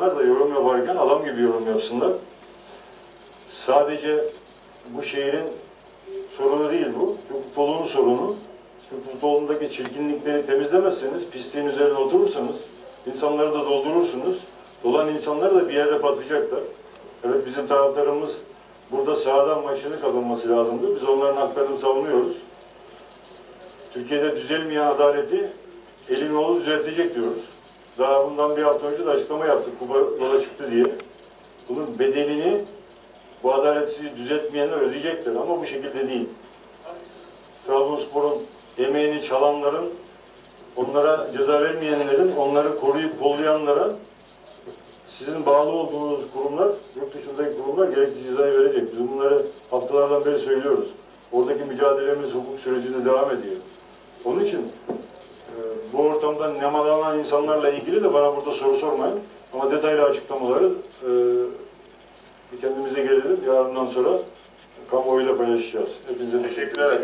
da yorum yaparken adam gibi yorum yapsınlar. Sadece bu şehrin sorunu değil bu. Türk futbolunun sorunu. Türk futbolundaki çirkinlikleri temizlemezseniz, pisliğin üzerine oturursanız, insanları da doldurursunuz. Dolan insanlar da bir yerde patlayacaklar. Evet bizim taraftarımız burada sahadan maçını kazanması lazımdı. Biz onların haklarını savunuyoruz. Türkiye'de düzelmeyen adaleti Elinoğlu düzeltecek diyoruz. Daha bundan bir hafta önce de açıklama yaptık. Kuba yola çıktı diye. Bunun bedelini bu adaleti düzeltmeyenler ödeyecektir ama bu şekilde değil. Trabzonspor'un emeğini çalanların, onlara ceza vermeyenlerin, onları koruyup kollayanlara sizin bağlı olduğunuz kurumlar, yurt dışındaki kurumlar gerekli cezayı verecek. Biz bunları haftalardan beri söylüyoruz. Oradaki mücadelemiz hukuk sürecinde devam ediyor. Onun için ortamda nemalanan insanlarla ilgili de bana burada soru sormayın. Ama detaylı açıklamaları e, bir kendimize gelelim. Yarından sonra kamuoyuyla paylaşacağız. Hepinize teşekkür ederim.